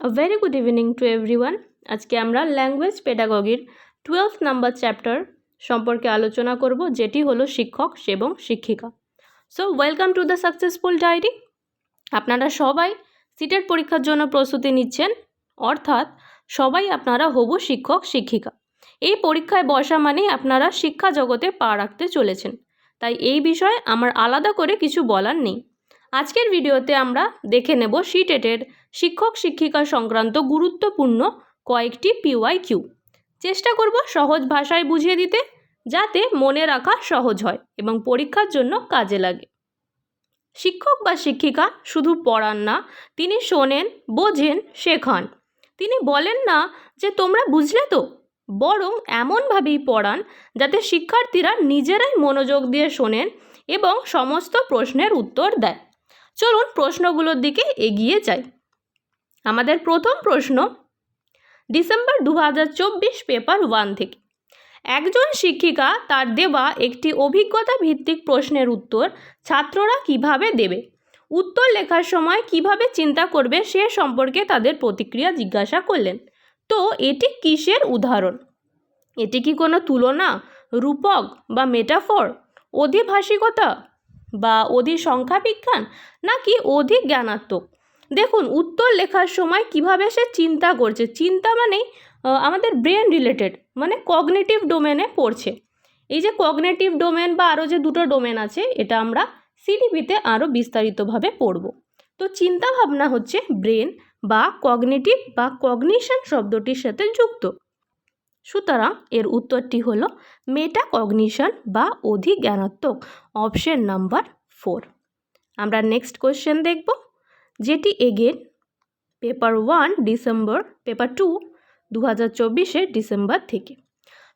A very good evening to everyone. আজকে আমরা language পেডাগগির টুয়েলভ নাম্বার চ্যাপ্টার সম্পর্কে আলোচনা করব, যেটি হলো শিক্ষক এবং শিক্ষিকা। So welcome to the successful diary আপনারা সবাই সিটের পরীক্ষার জন্য প্রস্তুতি নিচ্ছেন, অর্থাৎ সবাই আপনারা হবু শিক্ষক, শিক্ষিকা। এই পরীক্ষায় বসা মানেই আপনারা শিক্ষা জগতে পা রাখতে চলেছেন। তাই এই বিষয়ে আমার আলাদা করে কিছু বলার নেই। আজকের ভিডিওতে আমরা দেখে নেব সিটেটের শিক্ষক শিক্ষিকা সংক্রান্ত গুরুত্বপূর্ণ কয়েকটি পিওয়াই কিউ চেষ্টা করব সহজ ভাষায় বুঝিয়ে দিতে, যাতে মনে রাখা সহজ হয় এবং পরীক্ষার জন্য কাজে লাগে। শিক্ষক বা শিক্ষিকা শুধু পড়ান না, তিনি শোনেন, বোঝেন, শেখান। তিনি বলেন না যে তোমরা বুঝলে তো, বরং এমনভাবেই পড়ান যাতে শিক্ষার্থীরা নিজেরাই মনোযোগ দিয়ে শোনেন এবং সমস্ত প্রশ্নের উত্তর দেয়। চলুন প্রশ্নগুলোর দিকে এগিয়ে যাই। আমাদের প্রথম প্রশ্ন, ডিসেম্বর দু হাজার চব্বিশ পেপার ওয়ান থেকে। একজন শিক্ষিকা তার দেওয়া একটি অভিজ্ঞতা ভিত্তিক প্রশ্নের উত্তর ছাত্ররা কীভাবে দেবে? উত্তর লেখার সময় কীভাবে চিন্তা করবে সে সম্পর্কে তাদের প্রতিক্রিয়া জিজ্ঞাসা করলেন। তো এটি কিসের উদাহরণ? এটি কি কোনো তুলনা, রূপক বা মেটাফর, অধিভাষিকতা বা অধি সংখ্যা বিজ্ঞান নাকি অধিক জ্ঞানাত্মক? দেখুন, উত্তর লেখার সময় কীভাবে সে চিন্তা করছে? চিন্তা মানেই আমাদের ব্রেন রিলেটেড মানে কগনেটিভ ডোমেনে পড়ছে। এই যে কগনেটিভ ডোমেন বা আরও যে দুটো ডোমেন আছে, এটা আমরা সিডিপিতে আরও বিস্তারিতভাবে পড়ব। তো চিন্তা ভাবনা হচ্ছে ব্রেন বা কগনেটিভ বা কগনিশন শব্দটির সাথে যুক্ত। সুতরাং এর উত্তরটি হল মেটা কগনিশন বা অধিজ্ঞানাত্মক অপশন নাম্বার ফোর আমরা নেক্সট কোয়েশ্চেন দেখব, যেটি again paper one December paper two দু হাজার ডিসেম্বর থেকে।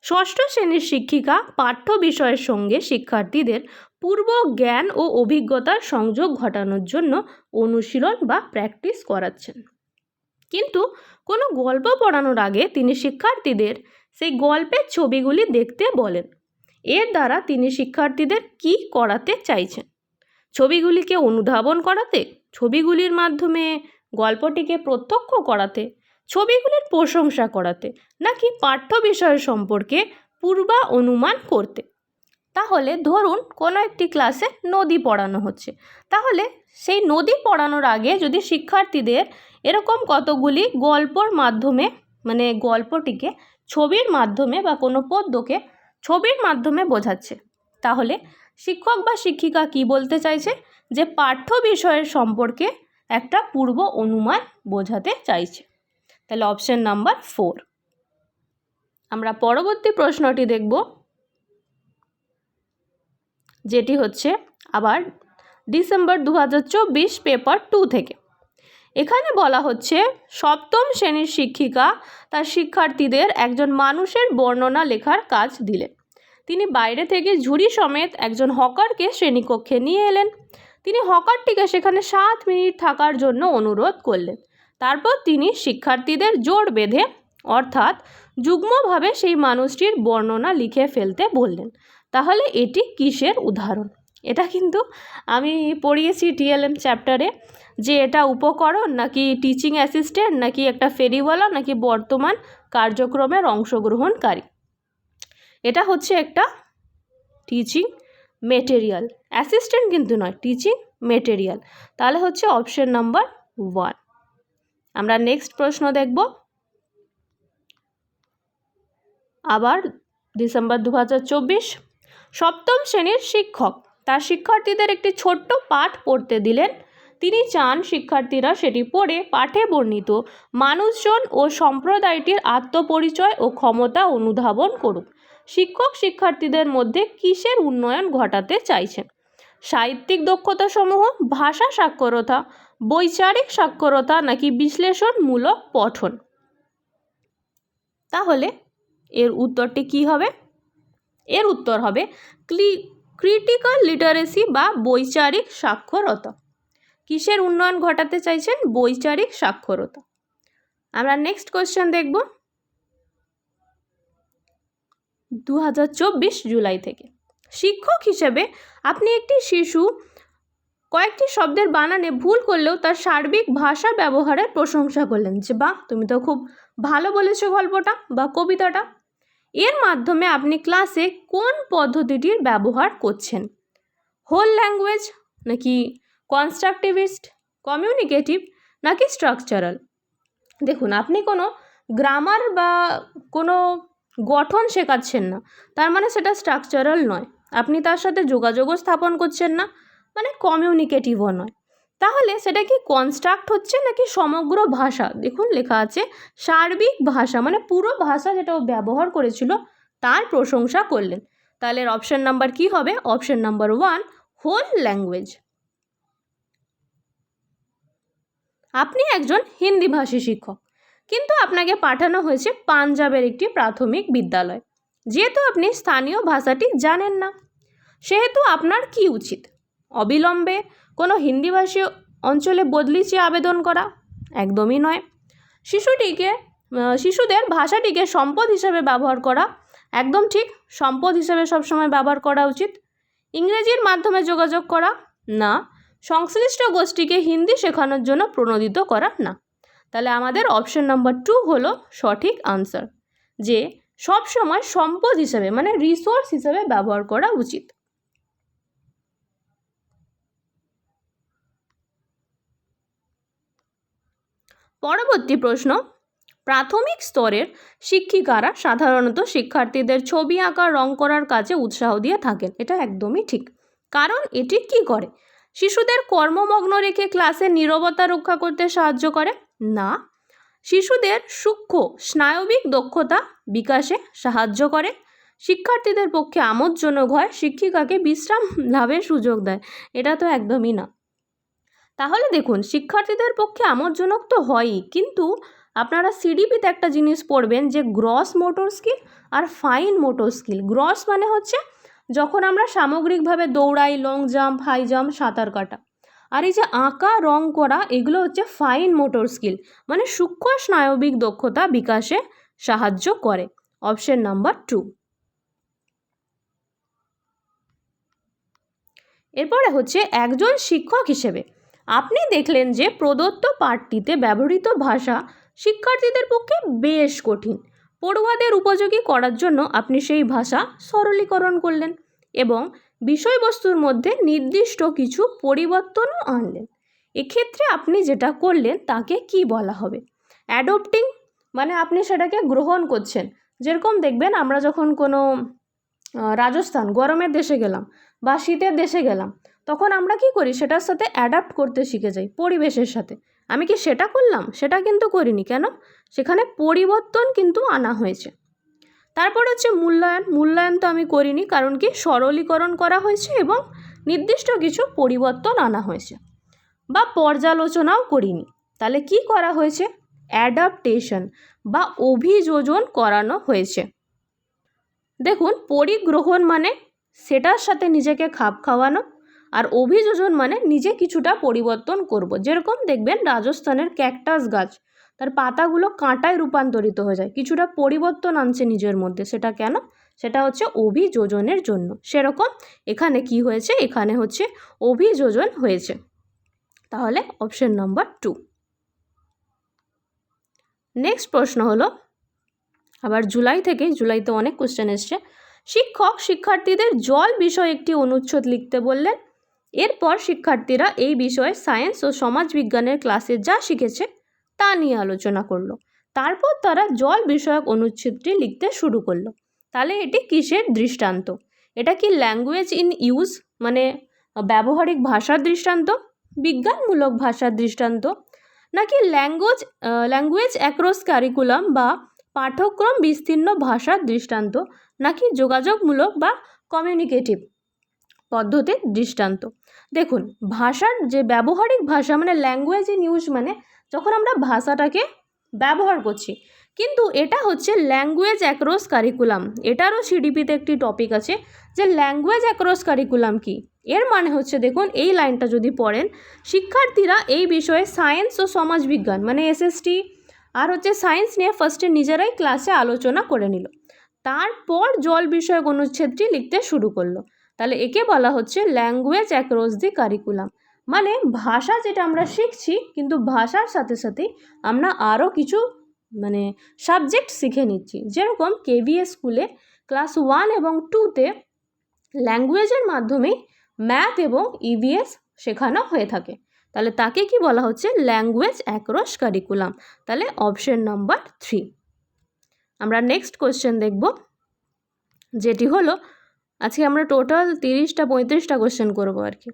ষষ্ঠ শ্রেণির শিক্ষিকা পাঠ্য বিষয়ের সঙ্গে শিক্ষার্থীদের পূর্ব জ্ঞান ও অভিজ্ঞতার সংযোগ ঘটানোর জন্য অনুশীলন বা প্র্যাকটিস করাচ্ছেন। কিন্তু কোনো গল্প পড়ানোর আগে তিনি শিক্ষার্থীদের সেই গল্পের ছবিগুলি দেখতে বলেন। এর দ্বারা তিনি শিক্ষার্থীদের কি করাতে চাইছেন? ছবিগুলিকে অনুধাবন করাতে, ছবিগুলির মাধ্যমে গল্পটিকে প্রত্যক্ষ করাতে, ছবিগুলির প্রশংসা করাতে, নাকি পাঠ্য বিষয় সম্পর্কে পূর্বা অনুমান করতে? তাহলে ধরুন কোনো একটি ক্লাসে নদী পড়ানো হচ্ছে। তাহলে সেই নদী পড়ানোর আগে যদি শিক্ষার্থীদের এরকম কতগুলি গল্পর মাধ্যমে মানে গল্পটিকে ছবির মাধ্যমে বা কোনো পদ্যকে ছবির মাধ্যমে বোঝাচ্ছে। তাহলে শিক্ষক বা শিক্ষিকা কি বলতে চাইছে? যে পাঠ্য বিষয়ের সম্পর্কে একটা পূর্ব অনুমান বোঝাতে চাইছে। তাহলে অপশন নাম্বার ফোর আমরা পরবর্তী প্রশ্নটি দেখব। যেটি হচ্ছে আবার ডিসেম্বর দু হাজার চব্বিশ পেপার টু থেকে। এখানে বলা হচ্ছে, সপ্তম শ্রেণির শিক্ষিকা তার শিক্ষার্থীদের একজন মানুষের বর্ণনা লেখার কাজ দিলেন। তিনি বাইরে থেকে ঝুড়ি সমেত একজন হকারকে শ্রেণীকক্ষে নিয়ে এলেন। তিনি হকারটিকে সেখানে সাত মিনিট থাকার জন্য অনুরোধ করলেন। তারপর তিনি শিক্ষার্থীদের জোর বেঁধে, অর্থাৎ যুগ্মভাবে সেই মানুষটির বর্ণনা লিখে ফেলতে বললেন। তাহলে এটি কিসের উদাহরণ? এটা কিন্তু আমি পড়িয়েছি টিএলএম চ্যাপ্টারে যে এটা উপকরণ নাকি টিচিং অ্যাসিস্ট্যান্ট নাকি একটা ফেরিওয়ালা নাকি বর্তমান কার্যক্রমের অংশগ্রহণকারী। এটা হচ্ছে একটা টিচিং মেটেরিয়াল অ্যাসিস্ট্যান্ট কিন্তু নয় টিচিং মেটেরিয়াল তাহলে হচ্ছে অপশন নাম্বার ওয়ান আমরা নেক্সট প্রশ্ন দেখব। আবার ডিসেম্বর দু হাজার চব্বিশ। সপ্তম শ্রেণির শিক্ষক তার শিক্ষার্থীদের একটি ছোট্ট পাঠ পড়তে দিলেন। তিনি চান শিক্ষার্থীরা সেটি পড়ে পাঠে বর্ণিত মানুষজন ও সম্প্রদায়টির আত্মপরিচয় ও ক্ষমতা অনুধাবন করুক। শিক্ষক শিক্ষার্থীদের মধ্যে কিসের উন্নয়ন ঘটাতে চাইছেন? সাহিত্যিক দক্ষতাসমূহ, ভাষা সাক্ষরতা, বৈচারিক সাক্ষরতা নাকি বিশ্লেষণমূলক পঠন? তাহলে এর উত্তরটি কি হবে? এর উত্তর হবে ক্লি ক্রিটিক্যাল লিটারেসি বা বৈচারিক সাক্ষরতা। কিসের উন্নয়ন ঘটাতে চাইছেন বৈচারিক সাক্ষরতা? আমরা নেক্সট কোয়েশ্চেন দেখব। দু হাজার চব্বিশ জুলাই থেকে। শিক্ষক হিসেবে আপনি একটি শিশু কয়েকটি শব্দের বানানে ভুল করলেও তার সার্বিক ভাষা ব্যবহারের প্রশংসা করলেন। যে বাহ, তুমি তো খুব ভালো বলেছ গল্পটা বা কবিতাটা। এর মাধ্যমে আপনি ক্লাসে কোন পদ্ধতিটির ব্যবহার করছেন? হোল ল্যাঙ্গুয়েজ নাকি কনস্ট্রাকটিভিস্ট কমিউনিকেটিভ নাকি স্ট্রাকচারাল দেখুন, আপনি কোনো গ্রামার বা কোনো গঠন শেখাচ্ছেন না, তার মানে সেটা স্ট্রাকচারাল নয়। আপনি তার সাথে যোগাযোগও স্থাপন করছেন না মানে কমিউনিকেটিভও নয়। তাহলে সেটা কি কনস্ট্রাক্ট হচ্ছে নাকি সমগ্র ভাষা? দেখুন লেখা আছে সার্বিক ভাষা মানে পুরো ভাষা যেটা ও ব্যবহার করেছিল তার প্রশংসা করলেন। তাহলে অপশন নাম্বার কি হবে? Option number one whole language আপনি একজন হিন্দি ভাষী শিক্ষক, কিন্তু আপনাকে পাঠানো হয়েছে পাঞ্জাবের একটি প্রাথমিক বিদ্যালয়। যেহেতু আপনি স্থানীয় ভাষাটি জানেন না, সেহেতু আপনার কি উচিত? অবিলম্বে কোনো হিন্দিভাষী অঞ্চলে বদলি চেয়ে আবেদন করা একদমই নয়। শিশুটিকে শিশুদের ভাষাটিকে সম্পদ হিসেবে ব্যবহার করা একদম ঠিক সম্পদ হিসেবে সবসময় ব্যবহার করা উচিত। ইংরেজির মাধ্যমে যোগাযোগ করা না, সংশ্লিষ্ট গোষ্ঠীকে হিন্দি শেখানোর জন্য প্রণোদিত করা না। তাহলে আমাদের অপশন নাম্বার টু হলো সঠিক আনসার, যে সব সময় সম্পদ হিসেবে মানে রিসোর্স হিসেবে ব্যবহার করা উচিত। পরবর্তী প্রশ্ন, প্রাথমিক স্তরের শিক্ষিকারা সাধারণত শিক্ষার্থীদের ছবি আঁকা, রং করার কাজে উৎসাহ দিয়ে থাকেন। এটা একদমই ঠিক। কারণ এটি কি করে? শিশুদের কর্মমগ্ন রেখে ক্লাসে নীরবতা রক্ষা করতে সাহায্য করে? না। শিশুদের সূক্ষ্ম, স্নায়বিক দক্ষতা বিকাশে সাহায্য করে। শিক্ষার্থীদের পক্ষে আমোদজনক হয়, শিক্ষিকাকে বিশ্রাম লাভের সুযোগ দেয়। এটা তো একদমই না। তাহলে দেখুন, শিক্ষার্থীদের পক্ষে আমোদজনক তো হয়ই, কিন্তু আপনারা সিডিপিতে একটা জিনিস পড়বেন যে গ্রস মোটর স্কিল আর ফাইন মোটর স্কিল গ্রস মানে হচ্ছে যখন আমরা সামগ্রিকভাবে দৌড়াই লং জাম্প হাই জাম্প সাঁতার কাটা। আর এই যে আঁকা, রং করা, এগুলো হচ্ছে ফাইন মোটর স্কিল মানে সূক্ষ্ম স্নায়বিক দক্ষতা বিকাশে সাহায্য করে। অপশন নাম্বার টু এরপরে হচ্ছে একজন শিক্ষক হিসেবে। আপনি দেখলেন যে প্রদত্ত পাঠটিতে ব্যবহৃত ভাষা শিক্ষার্থীদের পক্ষে বেশ কঠিন। পড়ুয়াদের উপযোগী করার জন্য আপনি সেই ভাষা সরলীকরণ করলেন এবং বিষয়বস্তুর মধ্যে নির্দিষ্ট কিছু পরিবর্তনও আনলেন। এক্ষেত্রে আপনি যেটা করলেন তাকে কি বলা হবে? অ্যাডপ্টিং মানে আপনি সেটাকে গ্রহণ করছেন। যেরকম দেখবেন আমরা যখন কোনো রাজস্থান, গরমের দেশে গেলাম বা শীতের দেশে গেলাম তখন আমরা কি করি? সেটার সাথে অ্যাডাপ্ট করতে শিখে যাই পরিবেশের সাথে। আমি কি সেটা করলাম? সেটা কিন্তু করিনি। কেন? সেখানে পরিবর্তন কিন্তু আনা হয়েছে। তারপর হচ্ছে মূল্যায়ন। মূল্যায়ন তো আমি করিনি, কারণ কি? সরলীকরণ করা হয়েছে এবং নির্দিষ্ট কিছু পরিবর্তন আনা হয়েছে। বা পর্যালোচনাও করিনি। তাহলে কি করা হয়েছে? অ্যাডাপ্টেশন বা অভিযোজন করানো হয়েছে। দেখুন, পরিগ্রহণ মানে সেটার সাথে নিজেকে খাপ খাওয়ানো আর অভিযোজন মানে নিজে কিছুটা পরিবর্তন করব। যেরকম দেখবেন রাজস্থানের ক্যাকটাস গাছ, তার পাতাগুলো কাঁটায় রূপান্তরিত হয়ে যায়। কিছুটা পরিবর্তন আনছে নিজের মধ্যে, সেটা কেন? সেটা হচ্ছে অভিযোজনের জন্য। সেরকম এখানে কি হয়েছে? এখানে হচ্ছে অভিযোজন হয়েছে। তাহলে অপশন নাম্বার টু নেক্সট প্রশ্ন হলো, আবার জুলাই থেকে জুলাইতে অনেক কোশ্চেন এসছে। শিক্ষক, শিক্ষার্থীদের জল বিষয়ে একটি অনুচ্ছেদ লিখতে বললেন এরপর শিক্ষার্থীরা এই বিষয়ে সায়েন্স ও সমাজবিজ্ঞানের ক্লাসে যা শিখেছে তা নিয়ে আলোচনা করল। তারপর তারা জল বিষয়ক অনুচ্ছেদটি লিখতে শুরু করল। তাহলে এটি কিসের দৃষ্টান্ত? এটা কি ল্যাঙ্গুয়েজ ইন ইউজ মানে ব্যবহারিক ভাষার দৃষ্টান্ত? বিজ্ঞানমূলক ভাষার দৃষ্টান্ত? নাকি ল্যাঙ্গুয়েজ ল্যাঙ্গুয়েজ অ্যাক্রস কারিকুলাম বা পাঠ্যক্রম বিস্তীর্ণ ভাষার দৃষ্টান্ত? নাকি যোগাযোগমূলক বা কমিউনিকেটিভ পদ্ধতির দৃষ্টান্ত? দেখুন, ভাষার যে ব্যবহারিক ভাষা মানে ল্যাঙ্গুয়েজ ইন ইউজ মানে যখন আমরা ভাষাটাকে ব্যবহার করছি, কিন্তু এটা হচ্ছে ল্যাঙ্গুয়েজ অ্যাক্রস কারিকুলাম এটারও সিডিপিতে একটি টপিক আছে যে ল্যাঙ্গুয়েজ অ্যাক্রস কারিকুলাম কি? এর মানে হচ্ছে দেখুন, এই লাইনটা যদি পড়েন, শিক্ষার্থীরা এই বিষয়ে সায়েন্স ও সমাজবিজ্ঞান মানে এসএসটি আর হচ্ছে সায়েন্স নিয়ে ফার্স্টে নিজেরাই ক্লাসে আলোচনা করে নিল। তারপর জল বিষয়ক অনুচ্ছেদটি লিখতে শুরু করল। তাহলে একে বলা হচ্ছে ল্যাঙ্গুয়েজ অ্যাক্রস দি কারিকুলাম মানে ভাষা যেটা আমরা শিখছি, কিন্তু ভাষার সাথে সাথে আমরা আরও কিছু মানে সাবজেক্ট শিখে নিচ্ছি। যেরকম কেভিএস স্কুলে ক্লাস ওয়ান এবং টুতে ল্যাঙ্গুয়েজের মাধ্যমেই ম্যাথ এবং ইভিএস শেখানো হয়ে থাকে। তাহলে তাকে কি বলা হচ্ছে? ল্যাঙ্গুয়েজ অ্যাক্রস কারিকুলাম তাহলে অপশন নাম্বার থ্রি আমরা নেক্সট কোশ্চেন দেখব, যেটি হলো আজকে আমরা টোটাল তিরিশটা, পঁয়ত্রিশটা কোশ্চেন করব আর কি।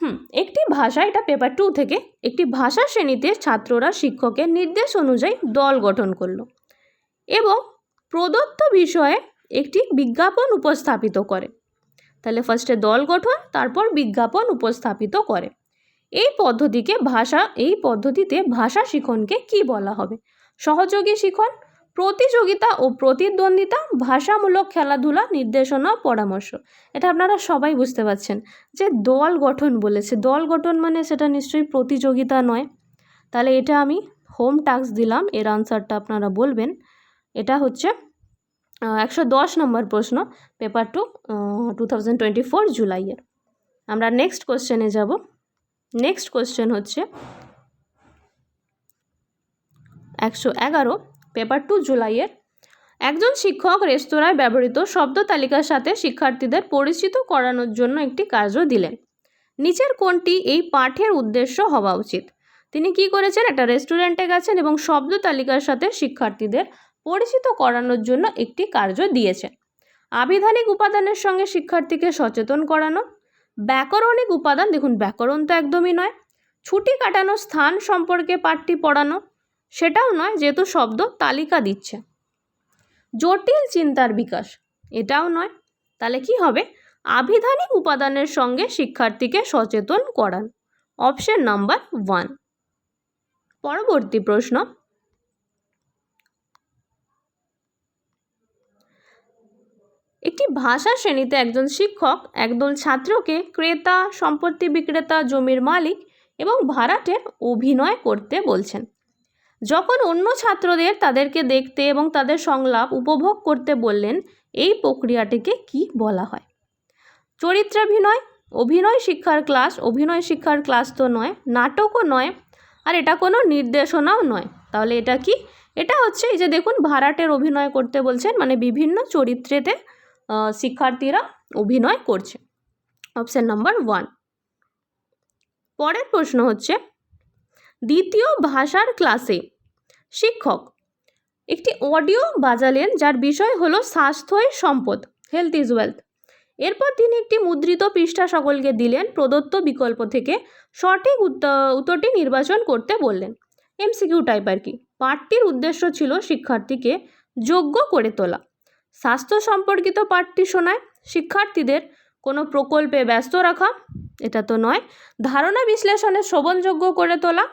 হুম, একটি ভাষা, এটা পেপার টু থেকে, একটি ভাষা শ্রেণীতে ছাত্ররা শিক্ষকের নির্দেশ অনুযায়ী দল গঠন করল এবং প্রদত্ত বিষয়ে একটি বিজ্ঞাপন উপস্থাপিত করে। তাহলে ফার্স্টে দল গঠন, তারপর বিজ্ঞাপন উপস্থাপিত করে। এই পদ্ধতিকে ভাষা, এই পদ্ধতিতে ভাষা শিখনকে কি বলা হবে? সহযোগী শিখন প্রতিযোগিতা ও প্রতিদ্বন্দ্বিতা, ভাষামূলক খেলাধুলা, নির্দেশনা, পরামর্শ। এটা আপনারা সবাই বুঝতে পারছেন যে দল গঠন বলেছে। দল গঠন মানে সেটা নিশ্চয়ই প্রতিযোগিতা নয়। তাহলে এটা আমি হোম টাস্ক দিলাম, এর আনসারটা আপনারা বলবেন। এটা হচ্ছে একশো দশ নম্বর প্রশ্ন paper two two thousand twenty four জুলাইয়ের আমরা নেক্সট কোশ্চেনে যাব। নেক্সট কোশ্চেন হচ্ছে, একশো এগারো পেপার টু জুলাইয়ের। একজন শিক্ষক রেস্তোরাঁয় ব্যবহৃত শব্দ তালিকার সাথে শিক্ষার্থীদের পরিচিত করানোর জন্য একটি কার্য দিলেন। নিচের কোনটি এই পাঠের উদ্দেশ্য হওয়া উচিত। তিনি কি করেছেন? একটা রেস্টুরেন্টে গেছেন এবং শব্দ তালিকার সাথে শিক্ষার্থীদের পরিচিত করানোর জন্য একটি কার্য দিয়েছেন। আবিধানিক উপাদানের সঙ্গে শিক্ষার্থীকে সচেতন করানো। ব্যাকরণিক উপাদান, দেখুন ব্যাকরণ তো একদমই নয়। ছুটি কাটানো স্থান সম্পর্কে পাঠটি পড়ানো। সেটাও নয়, যেহেতু শব্দ তালিকা দিচ্ছে। জটিল চিন্তার বিকাশ, এটাও নয়। তাহলে কি হবে? আবিধানিক উপাদানের সঙ্গে শিক্ষার্থীকে সচেতন করান। Option number one. পরবর্তী প্রশ্ন। একটি ভাষা শ্রেণীতে একজন শিক্ষক একদল ছাত্রকে ক্রেতা, সম্পত্তি বিক্রেতা, জমির মালিক এবং ভাড়াটের অভিনয় করতে বলছেন। যখন অন্য ছাত্রদের তাদেরকে দেখতে এবং তাদের সংলাপ উপভোগ করতে বললেন, এই প্রক্রিয়াটিকে কি বলা হয়? চরিত্রাভিনয়? অভিনয় শিক্ষার ক্লাস? অভিনয় শিক্ষার ক্লাস তো নয়, নাটকও নয়, আর এটা কোনো নির্দেশনাও নয়। তাহলে এটা কি? এটা হচ্ছে এই যে দেখুন, ভাড়াটের অভিনয় করতে বলছেন মানে বিভিন্ন চরিত্রেতে শিক্ষার্থীরা অভিনয় করছে। Option number one. পরের প্রশ্ন হচ্ছে, দ্বিতীয় ভাষার ক্লাসে শিক্ষক। একটি অডিও বাজালেন যার বিষয় হলো স্বাস্থ্যই সম্পদ হেলথ ইজ ওয়েলথ এরপর তিনি একটি মুদ্রিত পৃষ্ঠা সকলকে দিলেন প্রদত্ত বিকল্প থেকে সঠিক উত্তরটি নির্বাচন করতে বললেন। এমসিকিউ টাইপ আর কি। পাঠটির উদ্দেশ্য ছিল শিক্ষার্থীকে যোগ্য করে তোলা। স্বাস্থ্য সম্পর্কিত পাঠটি শোনায়, শিক্ষার্থীদের কোনো প্রকল্পে ব্যস্ত রাখা, এটা তো নয়। ধারণা বিশ্লেষণে শ্রবণযোগ্য করে তোলা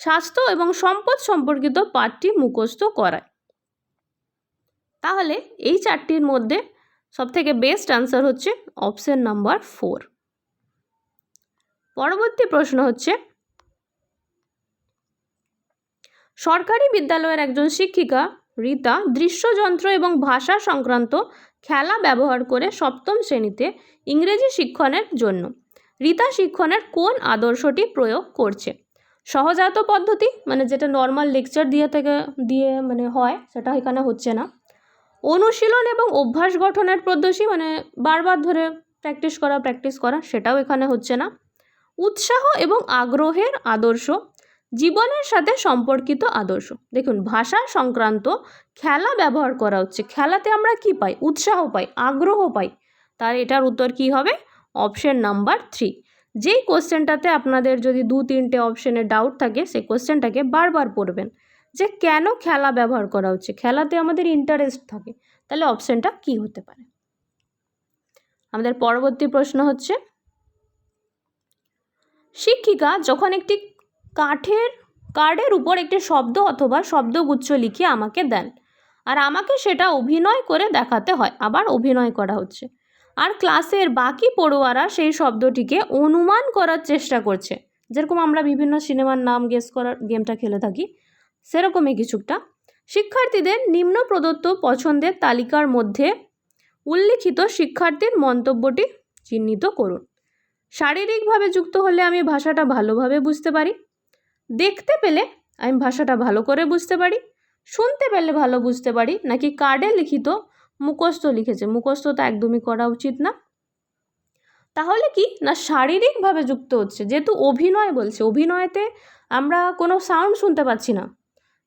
স্বাস্থ্য এবং সম্পদ সম্পর্কিত পাঠটি মুখস্থ করায়। তাহলে এই চারটির মধ্যে সবথেকে বেস্ট আনসার হচ্ছে অপশন নাম্বার ফোর পরবর্তী প্রশ্ন হচ্ছে, সরকারি বিদ্যালয়ের একজন শিক্ষিকা রীতা দৃশ্যযন্ত্র এবং ভাষা সংক্রান্ত খেলা ব্যবহার করে সপ্তম শ্রেণীতে ইংরেজি শিক্ষণের জন্য। রীতা শিক্ষণের কোন আদর্শটি প্রয়োগ করছে? সহজাত পদ্ধতি মানে যেটা নর্মাল লেকচার দিয়ে থেকে, দিয়ে মানে হয়, সেটা এখানে হচ্ছে না। অনুশীলন এবং অভ্যাস গঠনের পদ্ধতি মানে বারবার ধরে প্র্যাকটিস করা প্র্যাকটিস করা, সেটাও এখানে হচ্ছে না। উৎসাহ এবং আগ্রহের আদর্শ, জীবনের সাথে সম্পর্কিত আদর্শ। দেখুন, ভাষা সংক্রান্ত খেলা ব্যবহার করা হচ্ছে। খেলাতে আমরা কি পাই? উৎসাহ পাই, আগ্রহ পাই। তার এটার উত্তর কি হবে? অপশন নাম্বার থ্রি যেই কোশ্চেনটাতে আপনাদের যদি দু তিনটে অপশনে ডাউট থাকে, সেই কোশ্চেনটাকে বারবার পড়বেন যে কেন খেলা ব্যবহার করা হচ্ছে? খেলাতে আমাদের ইন্টারেস্ট থাকে। তাহলে অপশনটা কি হতে পারে? আমাদের পরবর্তী প্রশ্ন হচ্ছে, শিক্ষিকা যখন একটি কাঠের, কার্ডের উপর একটি শব্দ অথবা শব্দগুচ্ছ লিখে আমাকে দেন, আর আমাকে সেটা অভিনয় করে দেখাতে হয়, আবার অভিনয় করা হচ্ছে। আর ক্লাসের বাকি পড়ুয়ারা সেই শব্দটিকে অনুমান করার চেষ্টা করছে। যেরকম আমরা বিভিন্ন সিনেমার নাম গেস করার গেমটা খেলে থাকি, সেরকমই কিছুটা। শিক্ষার্থীদের নিম্ন প্রদত্ত পছন্দের তালিকার মধ্যে উল্লিখিত শিক্ষার্থীর মন্তব্যটি চিহ্নিত করুন। শারীরিকভাবে যুক্ত হলে আমি ভাষাটা ভালোভাবে বুঝতে পারি। দেখতে পেলে আমি ভাষাটা ভালো করে বুঝতে পারি। শুনতে পেলে ভালো বুঝতে পারি। নাকি কার্ডে লিখিত মুখস্থ লিখেছে। মুখস্থ তো একদমই করা উচিত না। তাহলে কি? না শারীরিকভাবে যুক্ত হচ্ছে? যেহেতু অভিনয় বলছে, অভিনয়তে আমরা কোনো সাউন্ড শুনতে পাচ্ছি না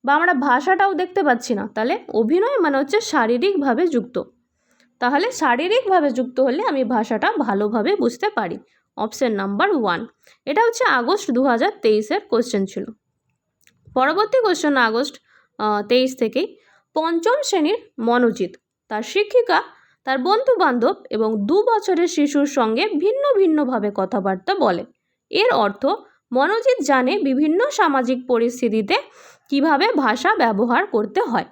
বা আমরা ভাষাটাও দেখতে পাচ্ছি না। তাহলে অভিনয় মানে হচ্ছে শারীরিকভাবে যুক্ত। তাহলে শারীরিকভাবে যুক্ত হলে আমি ভাষাটা ভালোভাবে বুঝতে পারি। অপশন নাম্বার ওয়ান এটা হচ্ছে আগস্ট দু হাজার তেইশের কোশ্চেন ছিল। পরবর্তী কোশ্চেন আগস্ট তেইশ থেকেই। পঞ্চম শ্রেণির মনোজিৎ। তার শিক্ষিকা, তার বন্ধু বান্ধব এবং দু বছরের শিশুর সঙ্গে ভিন্ন ভিন্নভাবে কথাবার্তা বলে। এর অর্থ, মনোজিৎ জানে বিভিন্ন সামাজিক পরিস্থিতিতে কীভাবে ভাষা ব্যবহার করতে হয়।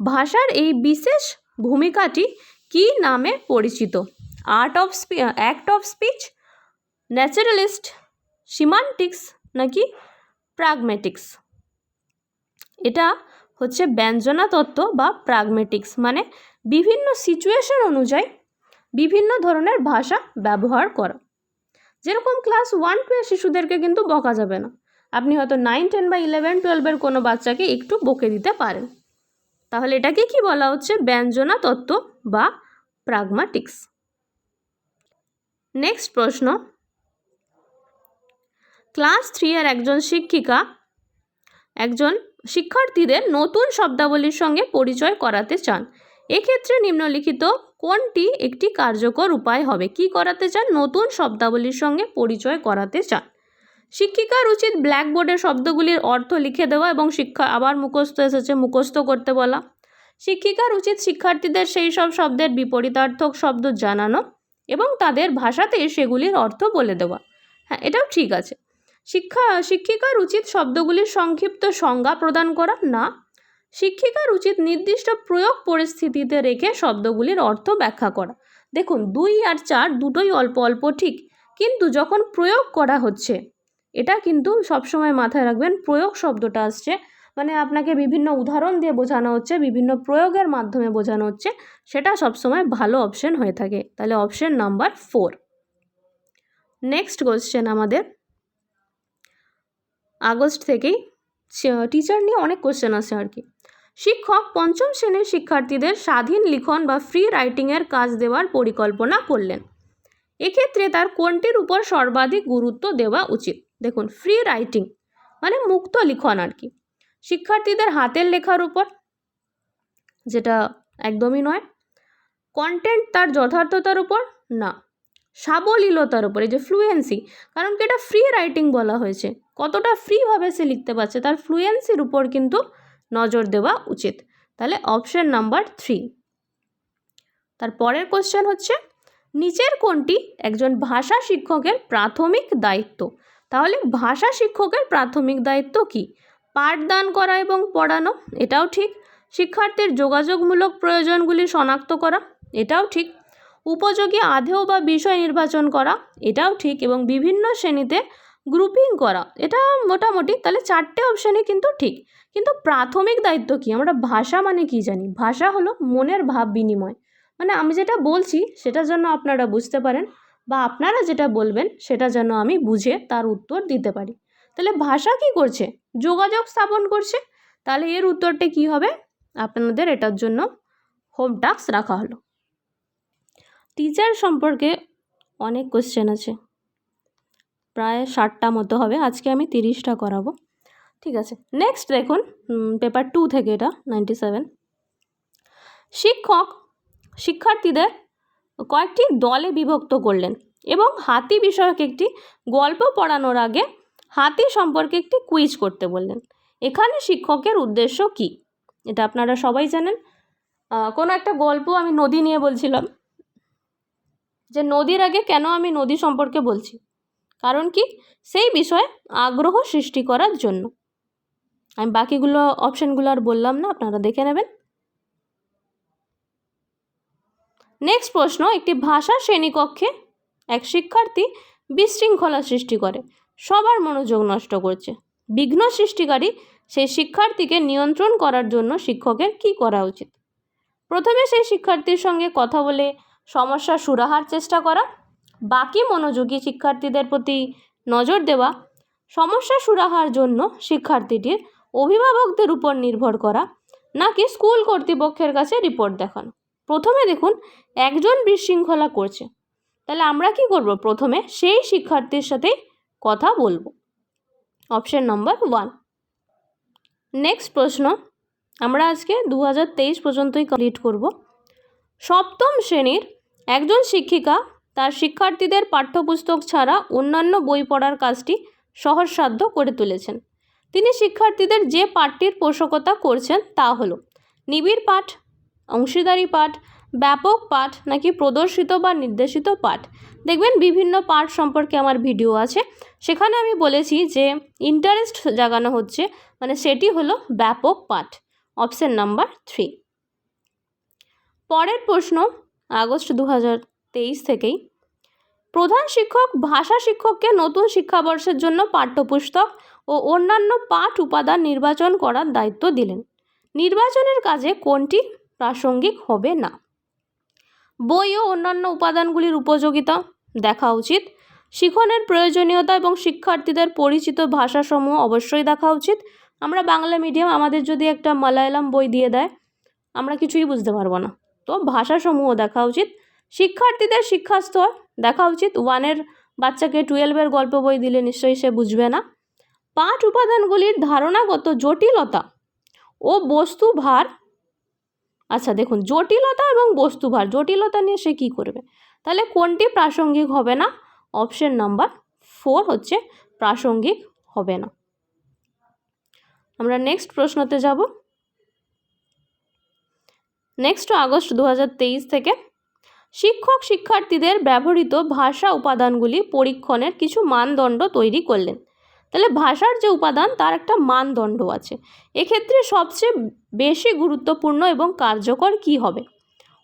ভাষার এই বিশেষ ভূমিকাটি কি নামে পরিচিত? Art of স্পি act of speech naturalist semantics নাকি প্রাগমেটিক্স এটা হচ্ছে ব্যঞ্জনা তত্ত্ব বা প্রাগমেটিক্স মানে বিভিন্ন সিচুয়েশন অনুযায়ী বিভিন্ন ধরনের ভাষা ব্যবহার করা। যেরকম ক্লাস ওয়ান টু এর শিশুদেরকে কিন্তু বকা যাবে না। আপনি হয়তো নাইন টেন বা ইলেভেন টুয়েলভের কোনো বাচ্চাকে একটু বকে দিতে পারেন। তাহলে এটাকে কি বলা হচ্ছে? ব্যঞ্জনা তত্ত্ব বা প্রাগমাটিক্স নেক্সট প্রশ্ন। ক্লাস থ্রি এর একজন শিক্ষিকা, একজন শিক্ষার্থীদের নতুন শব্দাবলীর সঙ্গে পরিচয় করাতে চান। এক্ষেত্রে নিম্নলিখিত কোনটি একটি কার্যকর উপায় হবে? কি করাতে চান? নতুন শব্দাবলীর সঙ্গে পরিচয় করাতে চান। শিক্ষিকার উচিত ব্ল্যাকবোর্ডে শব্দগুলির অর্থ লিখে দেওয়া এবং শিক্ষা আবার মুখস্থ এসেছে, মুখস্থ করতে বলা। শিক্ষিকার উচিত শিক্ষার্থীদের সেই সব শব্দের বিপরীতার্থক শব্দ জানানো এবং তাদের ভাষাতে সেগুলির অর্থ বলে দেওয়া। হ্যাঁ এটাও ঠিক আছে। শিক্ষা, শিক্ষিকার উচিত শব্দগুলির সংক্ষিপ্ত সংজ্ঞা প্রদান করা, না। শিক্ষিকার উচিত নির্দিষ্ট প্রয়োগ পরিস্থিতিতে রেখে শব্দগুলির অর্থ ব্যাখ্যা করা। দেখুন, দুই আর চার দুটোই অল্প অল্প ঠিক, কিন্তু যখন প্রয়োগ করা হচ্ছে, এটা কিন্তু সবসময় মাথায় রাখবেন, প্রয়োগ শব্দটা আসছে। মানে আপনাকে বিভিন্ন উদাহরণ দিয়ে বোঝানো হচ্ছে, বিভিন্ন প্রয়োগের মাধ্যমে বোঝানো হচ্ছে, সেটা সবসময় ভালো অপশন হয়ে থাকে। তাহলে option number four next question আমাদের। আগস্ট থেকেই টিচার নিয়ে অনেক কোশ্চেন আছে আর কি। শিক্ষক পঞ্চম শ্রেণির শিক্ষার্থীদের স্বাধীন লিখন বা ফ্রি রাইটিংয়ের কাজ দেওয়ার পরিকল্পনা করলেন। এক্ষেত্রে তার কোনটির উপর সর্বাধিক গুরুত্ব দেওয়া উচিত? দেখুন ফ্রি রাইটিং মানে মুক্ত লিখন আর কি। শিক্ষার্থীদের হাতের লেখার উপর, যেটা একদমই নয়। কন্টেন্ট তার যথার্থতার উপর? না। সাবলীলতার উপর যে ফ্লুয়েন্সি কারণ কি এটা ফ্রি রাইটিং বলা হয়েছে। কতটা ফ্রিভাবে সে লিখতে পারছে, তার ফ্লুয়েন্সির উপর কিন্তু নজর দেওয়া উচিত। তাহলে অপশন নাম্বার থ্রি তার পরের কোশ্চেন হচ্ছে, নিচের কোনটি একজন ভাষা শিক্ষকের প্রাথমিক দায়িত্ব? তাহলে ভাষা শিক্ষকের প্রাথমিক দায়িত্ব কি? পাঠদান করা এবং পড়ানো, এটাও ঠিক। শিক্ষার্থীর যোগাযোগমূলক প্রয়োজনগুলি শনাক্ত করা, এটাও ঠিক। উপযোগী আধেয় বা বিষয় নির্বাচন করা, এটাও ঠিক এবং বিভিন্ন শ্রেণীতে গ্রুপিং করা, এটা মোটামুটি তাহলে চারটে অপশানই কিন্তু ঠিক। কিন্তু প্রাথমিক দায়িত্ব কি? আমরা ভাষা মানে কি জানি? ভাষা হলো মনের ভাব বিনিময়। মানে আমি যেটা বলছি সেটা যেন আপনারা বুঝতে পারেন বা আপনারা যেটা বলবেন, সেটা যেন আমি বুঝে তার উত্তর দিতে পারি। তাহলে ভাষা কি করছে? যোগাযোগ স্থাপন করছে। তাহলে এর উত্তরটা কি হবে? আপনাদের এটার জন্য হোম টাস্ক রাখা হলো। টিচার সম্পর্কে অনেক কোশ্চেন আছে। প্রায় ষাটটা মতো হবে। আজকে আমি তিরিশটা করাবো। ঠিক আছে। নেক্সট দেখুন পেপার টু থেকে এটা নাইনটি সেভেন শিক্ষক, শিক্ষার্থীদের কয়েকটি দলে বিভক্ত করলেন এবং হাতি বিষয়ক একটি গল্প পড়ানোর আগে হাতি সম্পর্কে একটি কুইজ করতে বললেন। এখানে শিক্ষকের উদ্দেশ্য কি? এটা আপনারা সবাই জানেন। কোনো একটা গল্প আমি নদী নিয়ে বলছিলাম। যে নদীর আগে কেন আমি নদী সম্পর্কে বলছি? কারণ কি? সেই বিষয়ে আগ্রহ সৃষ্টি করার জন্য। আমি বাকিগুলো অপশানগুলো আর বললাম না, আপনারা দেখে নেবেন। নেক্সট প্রশ্ন, একটি ভাষা শ্রেণীকক্ষে এক শিক্ষার্থী বিশৃঙ্খলা সৃষ্টি করে, সবার মনোযোগ নষ্ট করছে। বিঘ্ন সৃষ্টিকারী সেই শিক্ষার্থীকে নিয়ন্ত্রণ করার জন্য শিক্ষকের কি করা উচিত? প্রথমে সেই শিক্ষার্থীর সঙ্গে কথা বলে সমস্যা সুরাহার চেষ্টা করা, বাকি মনোযোগী শিক্ষার্থীদের প্রতি নজর দেওয়া, সমস্যা সুরাহার জন্য শিক্ষার্থীটির অভিভাবকদের উপর নির্ভর করা, নাকি স্কুল কর্তৃপক্ষের কাছে রিপোর্ট দেখানো। প্রথমে দেখুন, একজন বিশৃঙ্খলা করছে। তাহলে আমরা কি করব? প্রথমে সেই শিক্ষার্থীর সাথেই কথা বলব। Option number one. নেক্সট প্রশ্ন। আমরা আজকে দু হাজার তেইশ পর্যন্তই কমপ্লিট করব। সপ্তম শ্রেণির একজন শিক্ষিকা তার শিক্ষার্থীদের পাঠ্যপুস্তক ছাড়া অন্যান্য বই পড়ার কাজটি সহজসাধ্য করে তুলেছেন। তিনি শিক্ষার্থীদের যে পাঠটির পোষকতা করছেন তা হলো নিবিড় পাঠ, অংশীদারি পাঠ, ব্যাপক পাঠ নাকি প্রদর্শিত বা নির্দেশিত পাঠ। দেখবেন বিভিন্ন পাঠ সম্পর্কে আমার ভিডিও আছে। সেখানে আমি বলেছি যে ইন্টারেস্ট জাগানো হচ্ছে মানে সেটি হলো ব্যাপক পাঠ অপশান নাম্বার থ্রি পরের প্রশ্ন আগস্ট দু হাজার তেইশ থেকেই। প্রধান শিক্ষক, ভাষা শিক্ষককে নতুন শিক্ষাবর্ষের জন্য পাঠ্যপুস্তক ও অন্যান্য পাঠ উপাদান নির্বাচন করার দায়িত্ব দিলেন। নির্বাচনের কাজে কোনটি প্রাসঙ্গিক হবে না? বই ও অন্যান্য উপাদানগুলির উপযোগিতা দেখা উচিত। শিখনের প্রয়োজনীয়তা এবং শিক্ষার্থীদের পরিচিত ভাষাসমূহ অবশ্যই দেখা উচিত। আমরা বাংলা মিডিয়াম আমাদের যদি একটা মালায়ালাম বই দিয়ে দেয়, আমরা কিছুই বুঝতে পারব না। তো ভাষাসমূহ দেখা উচিত। শিক্ষার্থীদের শিক্ষাস্তর দেখা উচিত। ওয়ানের বাচ্চাকে টুয়েলভের গল্প বই দিলে নিশ্চয়ই সে বুঝবে না। পাঠ উপাদানগুলির ধারণাগত জটিলতা ও বস্তু ভার আচ্ছা দেখুন, জটিলতা এবং বস্তু ভার জটিলতা নিয়ে সে কী করবে? তাহলে কোনটি প্রাসঙ্গিক হবে না? অপশন নাম্বার ফোর হচ্ছে প্রাসঙ্গিক হবে না। আমরা নেক্সট প্রশ্নতে যাব। নেক্সট আগস্ট দু হাজার তেইশ থেকে, শিক্ষক শিক্ষার্থীদের ব্যবহৃত ভাষা উপাদানগুলি পরীক্ষণের কিছু মানদণ্ড তৈরি করলেন। তাহলে ভাষার যে উপাদান, তার একটা মানদণ্ড আছে। এক্ষেত্রে সবচেয়ে বেশি গুরুত্বপূর্ণ এবং কার্যকর কি হবে?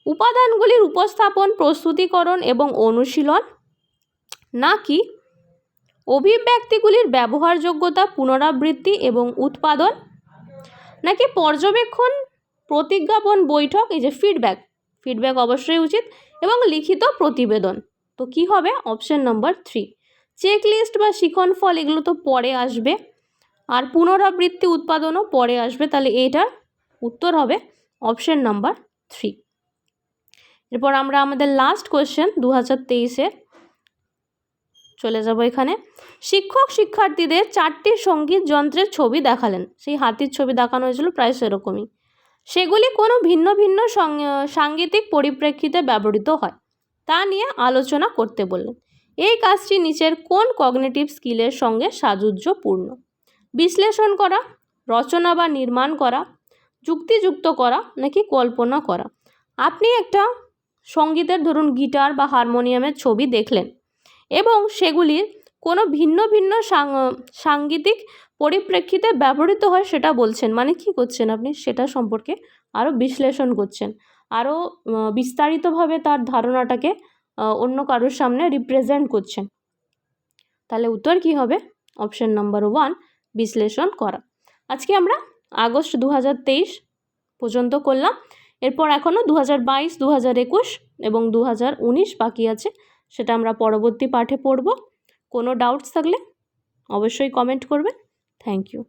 উপাদানগুলির উপস্থাপন, প্রস্তুতিকরণ এবং অনুশীলন, নাকি অভিব্যক্তিগুলির ব্যবহারযোগ্যতা, পুনরাবৃত্তি এবং উৎপাদন, নাকি পর্যবেক্ষণ প্রতিজ্ঞাপন বৈঠক, এই যে ফিডব্যাক ফিডব্যাক অবশ্যই উচিত এবং লিখিত প্রতিবেদন। তো কি হবে? অপশন নম্বর থ্রি চেক লিস্ট বা শিখন ফল, এগুলো তো পরে আসবে। আর পুনরাবৃত্তি উৎপাদনও পরে আসবে, তাহলে এইটার উত্তর হবে অপশন নাম্বার থ্রি এরপর আমরা আমাদের লাস্ট কোয়েশ্চেন দু হাজার চলে যাব এখানে। শিক্ষক শিক্ষার্থীদের চারটি সংগীত যন্ত্রের ছবি দেখালেন। সেই হাতির ছবি দেখানো হয়েছিল, প্রায় সেরকমই। সেগুলি কোনো ভিন্ন ভিন্ন সাংগীতিক পরিপ্রেক্ষিতে ব্যবহৃত হয়। তা নিয়ে আলোচনা করতে বললেন। এই কাজটি নিচের কোন কগনেটিভ স্কিলের সঙ্গে সাযুজ্যপূর্ণ? বিশ্লেষণ করা, রচনা বা নির্মাণ করা, যুক্তিযুক্ত করা নাকি কল্পনা করা? আপনি একটা সঙ্গীতের ধরুন গিটার বা হারমোনিয়ামের ছবি দেখলেন এবং সেগুলির কোনো ভিন্ন ভিন্ন সাংগীতিক পরিপ্রেক্ষিতে ব্যবহৃত হয় সেটা বলছেন। মানে কি করছেন আপনি? সেটা সম্পর্কে আরও বিশ্লেষণ করছেন। আরও বিস্তারিতভাবে তার ধারণাটাকে অন্য কারোর সামনে রিপ্রেজেন্ট করছেন। তাহলে উত্তর কি হবে? অপশন নাম্বার ওয়ান বিশ্লেষণ করা। আজকে আমরা আগস্ট দু হাজার তেইশ পর্যন্ত করলাম। এরপর এখনও দু হাজার বাইশ দু হাজার একুশ এবং দু হাজার উনিশ বাকি আছে। সেটা আমরা পরবর্তী পাঠে পড়ব। কোনো ডাউটস থাকলে অবশ্যই কমেন্ট করবেন। Thank you